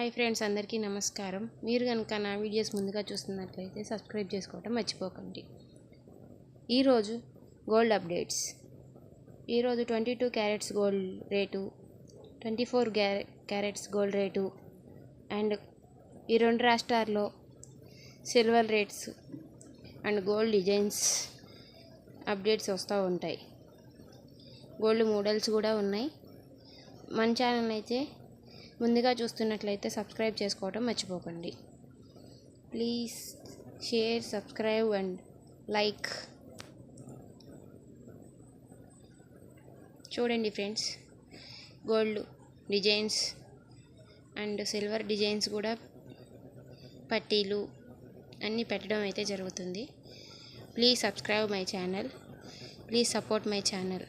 Hi friends అందరికీ నమస్కారం. మీరు కనుక నా వీడియోస్ ముందుగా చూస్తున్నట్లయితే సబ్స్క్రైబ్ చేసుకోవటం మర్చిపోకండి. ఈరోజు గోల్డ్ అప్డేట్స్. ఈరోజు twenty two carats gold rate twenty four carats gold rate and ఈ రెండు రాష్ట్రాల్లో silver rates and gold designs updates వస్తూ ఉంటాయి. గోల్డ్ మోడల్స్ కూడా ఉన్నాయి. మన ఛానల్ అయితే ముందుగా చూస్తున్నట్లయితే సబ్స్క్రైబ్ చేసుకోవడం మర్చిపోకండి. Please share subscribe and like. చూడండి friends gold designs and silver designs కూడా పట్టీలు అన్నీ పెట్టడం అయితే జరుగుతుంది. Please subscribe my channel. Please support my channel.